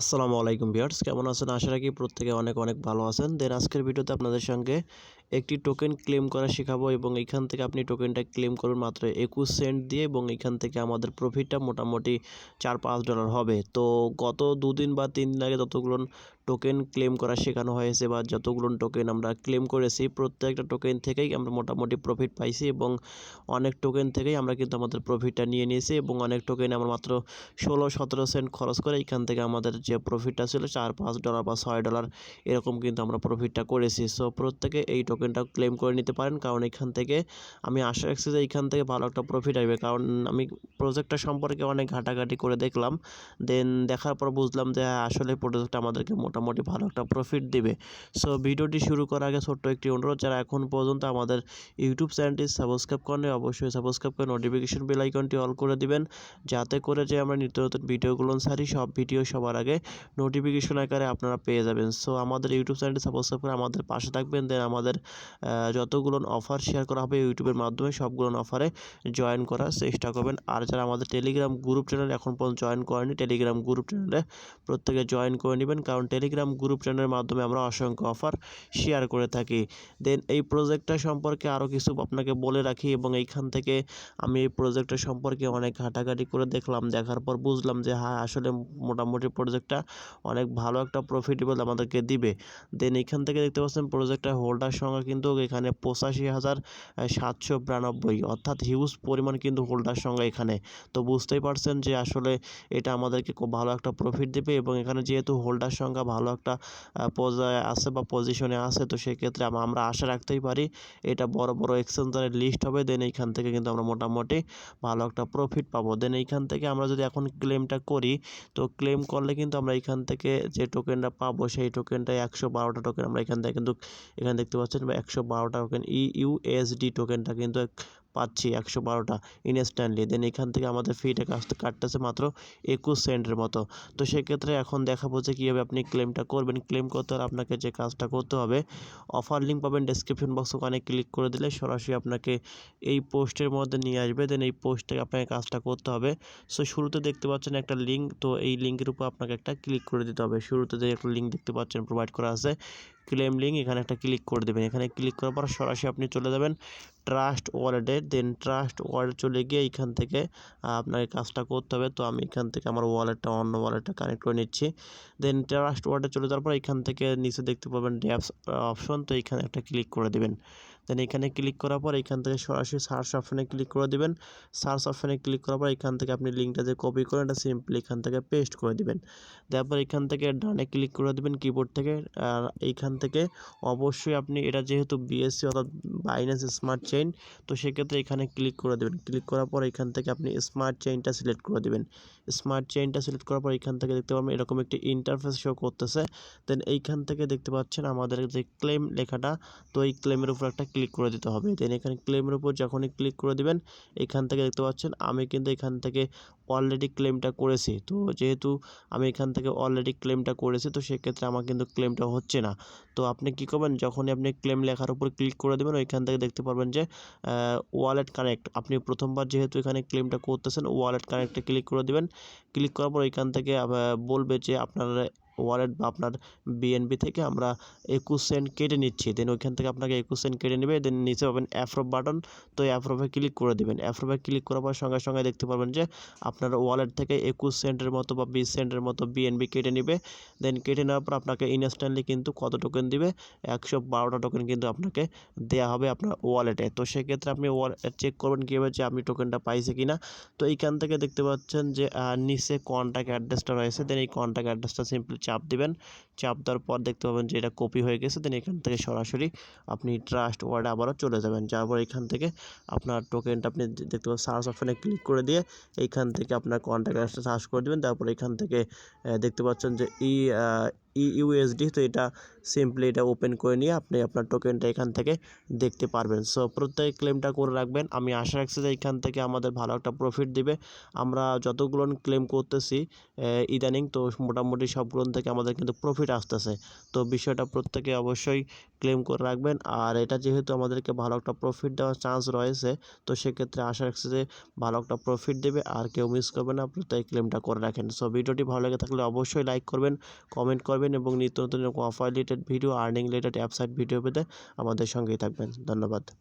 আসসালামু আলাইকুম ভিউয়ার্স, কেমন আছেন? আশা রাখি প্রত্যেকে অনেক অনেক ভালো আছেন। দেন আজকের ভিডিওতে আপনাদের সঙ্গে একটি টোকেন ক্লেম করা শেখাবো এবং এখান থেকে আপনি টোকেনটা ক্লেম করুন মাত্র একুশ সেন্ট দিয়ে এবং এখান থেকে আমাদের প্রফিটটা মোটামুটি চার পাঁচ ডলার হবে। তো গত দুদিন বা তিন দিন আগে যতগুলো টোকেন ক্লেম করা শেখানো হয়েছে বা যতগুলো টোকেন আমরা ক্লেম করেছি, প্রত্যেকটা টোকেন থেকেই আমরা মোটামুটি প্রফিট পাইছি এবং অনেক টোকেন থেকেই আমরা কিন্তু আমাদের প্রফিটটা নিয়ে নিয়েছি এবং অনেক টোকেন আমরা মাত্র ষোলো সতেরো সেন্ট খরচ করে এখান থেকে আমাদের যে প্রফিটটা ছিল চার পাঁচ ডলার বা ছয় ডলার এরকম কিন্তু আমরা প্রফিটটা করেছি। সো প্রত্যেকে এই টোকেনটা ক্লেম করে নিতে পারেন। কারণ এখান থেকে আমি আশা রাখছি যে এখান থেকে ভালো একটা প্রফিট আসবে। কারণ আমি প্রজেক্টটা সম্পর্কে অনেক ঘাটাঘাটি করে দেখলাম। দেন দেখার পর বুঝলাম যে হ্যাঁ, আসলে প্রজেক্টটা আমাদেরকে মোটামুটি ভালো একটা প্রফিট দিবে। সো ভিডিওটি শুরু করার আগে ছোট্ট একটি অনুরোধ যারা এখন পর্যন্ত আমাদের ইউটিউব চ্যানেলটি সাবস্ক্রাইব করেন অবশ্যই সাবস্ক্রাইব করে নোটিফিকেশন বেল আইকনটি অল করে দিবেন। যাতে করে যে আমরা নিত্য নতুন ভিডিওগুলো সারি সব ভিডিও সবার আগে নোটিফিকেশন আকারে আপনারা পেয়ে যাবেন। সো আমাদের ইউটিউব চ্যানেলটি সাবস্ক্রাইব করে আমাদের পাশে থাকবেন। দেন আমাদের যতগুলো অফার শেয়ার করা হবে ইউটিউবের মাধ্যমে সবগুলো অফারে জয়েন করার চেষ্টা করবেন। আর যারা আমাদের টেলিগ্রাম গ্রুপ চ্যানেল এখন পর্যন্ত জয়েন করেনি টেলিগ্রাম গ্রুপ চ্যানেলে প্রত্যেকে জয়েন করে নেবেন। কারণ টেলিগ্রাম গ্রুপ চ্যানেলের মাধ্যমে আমরা অসংখ্য অফার শেয়ার করে থাকি। দেন এই প্রজেক্টটা সম্পর্কে আরও কিছু আপনাকে বলে রাখি এবং এইখান থেকে আমি এই প্রজেক্টটা সম্পর্কে অনেক ঘাটাঘাটি করে দেখলাম, দেখার পর বুঝলাম যে হ্যাঁ আসলে মোটামুটি প্রজেক্টটা অনেক ভালো একটা প্রফিটেবল আমাদেরকে দিবে। দেন এখান থেকে দেখতে পাচ্ছেন প্রজেক্টটা হোল্ডার সংখ্যা কিন্তু এখানে পঁচাশি হাজার সাতশো বিরানব্বই। অর্থাৎ হিউজ পরিমাণ কিন্তু হোল্ডার সংখ্যা এখানে। তো বুঝতেই পারছেন যে আসলে এটা আমাদেরকে খুব ভালো একটা প্রফিট দেবে এবং এখানে যেহেতু হোল্ডার সংখ্যা ভালো একটা পর্যায়ে আছে বা পজিশনে আছে, তো সেক্ষেত্রে আমরা আশা রাখতেই পারি এটা বড় বড় এক্সচেঞ্জারের লিস্ট হবে। দেন এইখান থেকে কিন্তু আমরা মোটামুটি ভালো একটা প্রফিট পাবো। দেন এইখান থেকে আমরা যদি এখন ক্লেমটা করি, তো ক্লেম করলে কিন্তু আমরা এখান থেকে যে টোকেনটা পাবো, সেই টোকেনটা একশো বারোটা টোকেন আমরা এখান থেকে কিন্তু, এখানে দেখতে পাচ্ছেন বা একশো বারোটা টোকেন ই ইউএসডি টোকেনটা কিন্তু পাচ্ছি একশো বারোটা ইনস্ট্যান্টলি দেন এখান থেকে আমাদের ফিটা কাটতে, কাটতেছে মাত্র একুশ সেন্টের মতো। তো সেক্ষেত্রে এখন দেখাবো যে কীভাবে আপনি ক্লেমটা করবেন। ক্লেম করতে হলে আপনাকে যে কাজটা করতে হবে অফার লিঙ্ক পাবেন ডেসক্রিপশন বক্স ওখানে ক্লিক করে দিলে সরাসরি আপনাকে এই পোস্টের মধ্যে নিয়ে আসবে। দেন এই পোস্ট থেকে আপনাকে কাজটা করতে হবে। সো শুরুতে দেখতে পাচ্ছেন একটা লিঙ্ক তো এই লিঙ্কের উপর আপনাকে একটা ক্লিক করে দিতে হবে। শুরুতে যে একটা লিঙ্ক দেখতে পাচ্ছেন প্রোভাইড করা আছে ক্লেম লিঙ্ক এখানে একটা ক্লিক করে দেবেন। এখানে ক্লিক করার পর সরাসরি আপনি চলে যাবেন ট্রাস্ট ওয়ালেটে দেন ট্রাস্ট ওয়ালেট চলে গিয়ে এখান থেকে আপনাকে কাজটা করতে হবে। তো আমি এখান থেকে আমার ওয়ালেটটা অন্য ওয়ালেটটা কানেক্ট করে নিচ্ছি। দেন ট্রাস্ট ওয়ালেটে চলে যাওয়ার পর এখান থেকে নিচে দেখতে পাবেন ড্যাপস অপশন তো এখানে একটা ক্লিক করে দেবেন। দেন এখানে ক্লিক করার পর এখান থেকে সরাসরি সার্চ অপশনে ক্লিক করে দিবেন। সার্চ অপশনে ক্লিক করার পর এখান থেকে আপনি লিঙ্কটা যে কপি করেন এটা সিম্পলি এখান থেকে পেস্ট করে দিবেন। তারপর এখান থেকে ডানে ক্লিক করে দিবেন কিবোর্ড থেকে। আর এইখান থেকে অবশ্যই আপনি এটা যেহেতু বিএসসি অর্থাৎ বাইন্যান্স স্মার্ট চেইন তো সেক্ষেত্রে এখানে ক্লিক করে দেবেন। ক্লিক করার পর এখান থেকে আপনি স্মার্ট চেইনটা সিলেক্ট করে দেবেন। স্মার্ট চেইনটা সিলেক্ট করার পর এখান থেকে দেখতে পাবেন এরকম একটি ইন্টারফেস শো করতেছে। দেন এইখান থেকে দেখতে পাচ্ছেন আমাদের যে ক্লেম লেখাটা, তো এই ক্লেমের উপর একটা ক্লিক করে দিতে হবে। দেন এখানে ক্লেমের উপর যখনই ক্লিক করে দিবেন, এখান থেকে দেখতে পাচ্ছেন আমি কিন্তু এখান থেকে অলরেডি ক্লেমটা করেছি। তো যেহেতু আমি এখান থেকে অলরেডি ক্লেমটা করেছি, তো সেক্ষেত্রে আমার কিন্তু ক্লেমটা হচ্ছে না। তো আপনি কি করবেন? যখনই আপনি ক্লেম লেখার উপর ক্লিক করে দেবেন, ওইখান থেকে দেখতে পারবেন যে ওয়ালেট কানেক্ট আপনি প্রথমবার যেহেতু এখানে ক্লেমটা করতেছেন ওয়ালেট কানেক্টে ক্লিক করে দেবেন। ক্লিক করার পর এখান থেকে বলবে যে, আপনার ওয়ালেট বা আপনার বিএনবি থেকে আমরা একুশ সেন্ট কেটে নিচ্ছি। দেন ওইখান থেকে আপনাকে একুশ সেন্ট কেটে নেবে। দেন নিচে পাবেন অ্যাপ্রুভ বাটন তো অ্যাপ্রুভে ক্লিক করে দেবেন। অ্যাপ্রুভে ক্লিক করার পর সঙ্গে সঙ্গে দেখতে পারবেন যে আপনার ওয়ালেট থেকে একুশ সেন্টের মতো বা বিশ সেন্টের মতো বিএনবি কেটে নেবে। দেন কেটে নেওয়ার পর আপনাকে ইনস্ট্যান্টলি কিন্তু কত টোকেন দিবে? একশো বারোটা টোকেন কিন্তু আপনাকে দেওয়া হবে আপনার ওয়ালেটে তো সেক্ষেত্রে আপনি ওয়ালেট চেক করবেন কীভাবে যে আপনি টোকেনটা পাইছে কি না তো এইখান থেকে দেখতে পাচ্ছেন যে নিচে কন্ট্যাক্ট অ্যাড্রেসটা রয়েছে। দেন এই কন্ট্যাক্ট অ্যাড্রেসটা সিম্পলি চাপ দিবেন। চাপ দেওয়ার পর দেখতে পাবেন যে এটা কপি হয়ে গেছে। দেন এখান থেকে সরাসরি আপনি ট্রাস্ট ওয়ার্ডে আবারও চলে যাবেন। যাওয়ার পর এখান থেকে আপনার টোকেনটা আপনি দেখতে পাবেন সার্চ অপশানে ক্লিক করে দিয়ে এইখান থেকে আপনার কন্ট্যাক্ট অ্যাড্রেসটা সার্চ করে দেবেন। তারপর এখান থেকে দেখতে পাচ্ছেন যে ই ই ইউএসডি তো এটা সিম্পলি এটা ওপেন করে নিয়ে আপনি আপনার টোকেনটা এখান থেকে দেখতে পারবেন। সো প্রত্যেক ক্লেমটা করে রাখবেন। আমি আশা রাখছি যে এখান থেকে আমাদের ভালো একটা প্রফিট দিবে। আমরা যতগুলো ক্লেম করতেছি ইদানিং তো মোটামুটি সবগুলো থেকে আমাদের কিন্তু প্রফিট আসতেছে। তো বিষয়টা প্রত্যেকে অবশ্যই ক্লেম করে রাখবেন। আর এটা যেহেতু আমাদেরকে ভালো একটা প্রফিট দেওয়ার চান্স রয়েছে, তো সেক্ষেত্রে আশা রাখছি যে ভালো একটা প্রফিট দেবে। আর কেউ মিস করবে না তাই ক্লেমটা করে রাখেন। সো ভিডিওটি ভালো লেগে থাকলে অবশ্যই লাইক করবেন কমেন্ট করবেন এবং নিত্য নতুন offer related video earning related app site video পেতে আমাদের সঙ্গেই থাকবেন। ধন্যবাদ।